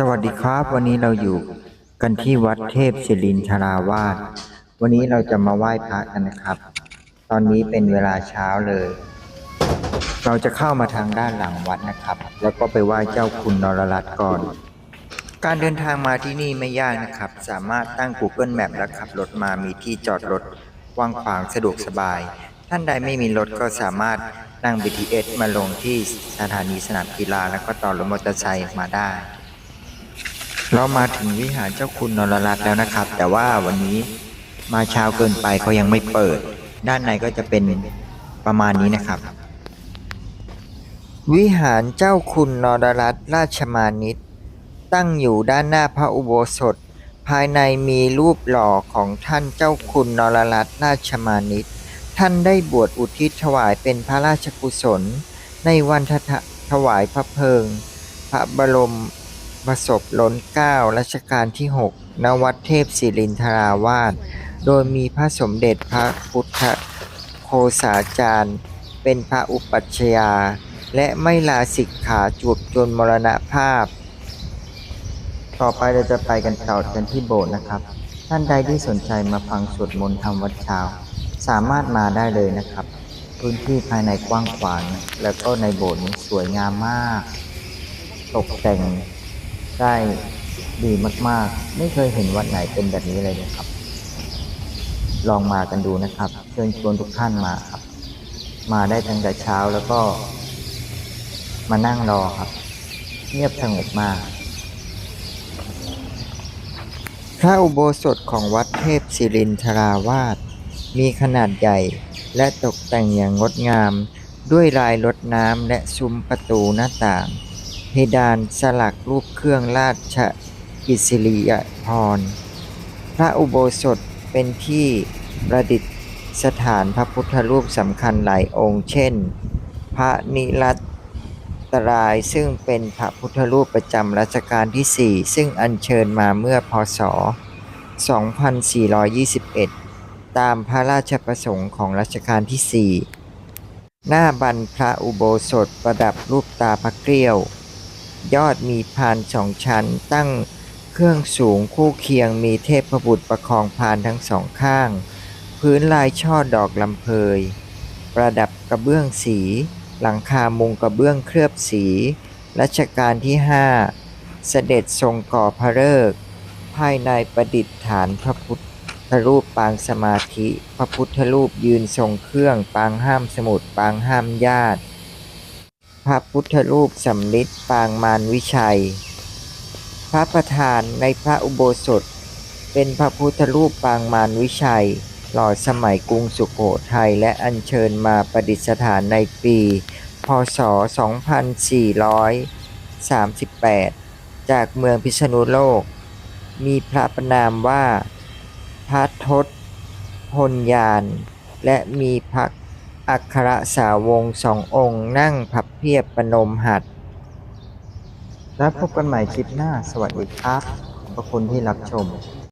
สวัสดีครับ วันนี้เราอยู่กันที่วัดเทพศิรินทราวาสวันนี้เราจะมาไหว้พระกันนะครับ ตอนนี้เป็นเวลาเช้าเลย เราจะเข้ามาทางด้านหลังวัดนะครับ แล้วก็ไปไหว้เจ้าคุณนรรัตน์ก่อน การเดินทางมาที่นี่ไม่ยากนะครับ สามารถตั้ง Google Map แล้วขับรถมามีที่จอดรถกว้างขวางสะดวกสบาย ท่านใดไม่มีรถก็สามารถนั่ง BTS มาลงที่สถานีสนามกีฬาแล้วก็ต่อรถมอเตอร์ไซค์มาได้ เรามาถึงวิหารเจ้าคุณนรรัตน์แล้วนะครับ แต่ว่าวันนี้มาเช้าเกินไปเขายังไม่เปิด ด้านในก็จะเป็นประมาณนี้นะครับ วิหารเจ้าคุณนรรัตน์ราชมานิตตั้งอยู่ด้านหน้าพระอุโบสถ ภายในมีรูปหล่อของท่านเจ้าคุณนรรัตน์ราชมานิตท่านได้บวชอุทิศถวายเป็นพระราชกุศล ในวันทะถวายพระเพลิง พระบรม ประสบล้นเกล้ารัชกาลที่ 6 ณ วัดเทพศิรินทราวาส โดยมีพระสมเด็จพระพุทธโคสาจารย์ เป็นพระอุปัชฌาย์และไม่ลาสิกขาจุดจนมรณภาพ ต่อไปเราจะไปกันต่อกันที่โบสถ์นะครับ ท่านใดที่สนใจมาฟังสวดมนต์ทำวัดเช้า สามารถมาได้เลยนะครับ พื้นที่ภายในกว้างขวาง แล้วก็ในโบสถ์นี้สวยงามมาก ตกแต่ง ได้ดีมาก ๆ ไม่เคยเห็นวัดไหนเป็นแบบนี้เลยนะครับ ลองมากันดูนะครับ เชิญชวนทุกท่านมาครับ มาได้ตั้งแต่เช้าแล้วก็ มานั่งรอครับ เงียบสงบมาก พระอุโบสถของวัดเทพศิรินทราวาสมีขนาดใหญ่และตกแต่งอย่างงดงาม ด้วยลายรดน้ำและซุ้มประตูหน้าต่าง ดานสลักรูปเครื่องราชกิจริยพรณ์พระอุโบสถเป็นที่ประดิษฐานพระพุทธรูปสำคัญหลายองค์ เช่น พระนิรัตตรายซึ่งเป็นพระพุทธรูปประจำรัชกาลที่ 4 ซึ่งอัญเชิญมาเมื่อพศ 2421 ตามพระราชประสงค์ของรัชกาลที่ 4 หน้าบันพระอุโบสถประดับรูปตาพระเกลียว ยอดมีพานสองชั้น ตั้งเครื่องสูงคู่เคียงมีเทพบุตรประคองพานทั้งสองข้าง พื้นลายช่อดอกลำเพย ประดับกระเบื้องสี หลังคามุงกระเบื้องเคลือบสีรัชกาลที่5เสด็จทรงก่อพระฤกษ์ภายในประดิษฐานพระพุทธรูปปางสมาธิ พระพุทธรูปยืนทรงเครื่องปางห้ามสมุดปางห้ามญาติ พระพุทธรูปสำริดปางมารวิชัย พระประธานในพระอุโบสถ เป็นพระพุทธรูปปางมารวิชัย หล่อสมัยกรุงสุโขทัยและอัญเชิญมาประดิษฐานในปี พศ 2438 จากเมืองพิษณุโลก มีพระประนามว่าพระทศพลยาน และมีพระ อัครสาวงสององค์นั่งพับเพียบประนมหัด แล้วพบกันใหม่คลิปหน้า สวัสดีครับขอบคุณที่รับชม